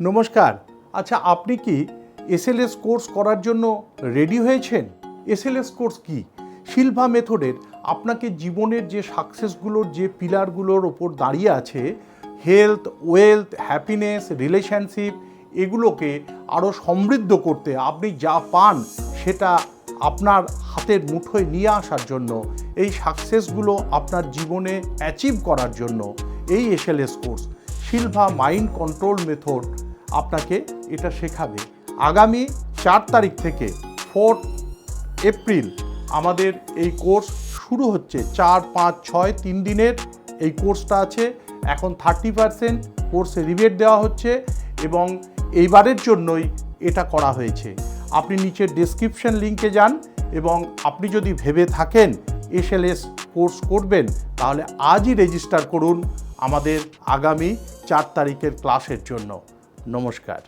নমস্কার। আচ্ছা আপনি কি এসএলএস কোর্স করার জন্য রেডি হয়েছেন? এসএলএস কোর্স কি? শিলভা মেথডের আপনাকে জীবনের যে সাকসেসগুলোর যে পিলারগুলোর ওপর দাঁড়িয়ে আছে, হেলথ, ওয়েলথ, হ্যাপিনেস, রিলেশনশিপ, এগুলোকে আরও সমৃদ্ধ করতে আপনি যা পান সেটা আপনার হাতের মুঠোয় নিয়ে আসার জন্য, এই সাকসেসগুলো আপনার জীবনে অ্যাচিভ করার জন্য, এই SLS course. Silva mind control method আপনাকে এটা শেখাবে। আগামী চার তারিখ থেকে ফোর্থ এপ্রিল আমাদের এই কোর্স শুরু হচ্ছে। চার, পাঁচ, ছয়, তিন দিনের এই কোর্সটা আছে। এখন থার্টি পারসেন্ট কোর্সে রিবেট দেওয়া হচ্ছে এবং এইবারের জন্যই এটা করা হয়েছে। আপনি নিচের ডেসক্রিপশন লিঙ্কে যান এবং আপনি যদি ভেবে থাকেন এসএলএস কোর্স করবেন, তাহলে আজই রেজিস্টার করুন আমাদের আগামী চার তারিখের ক্লাসের জন্য। নমস্কার।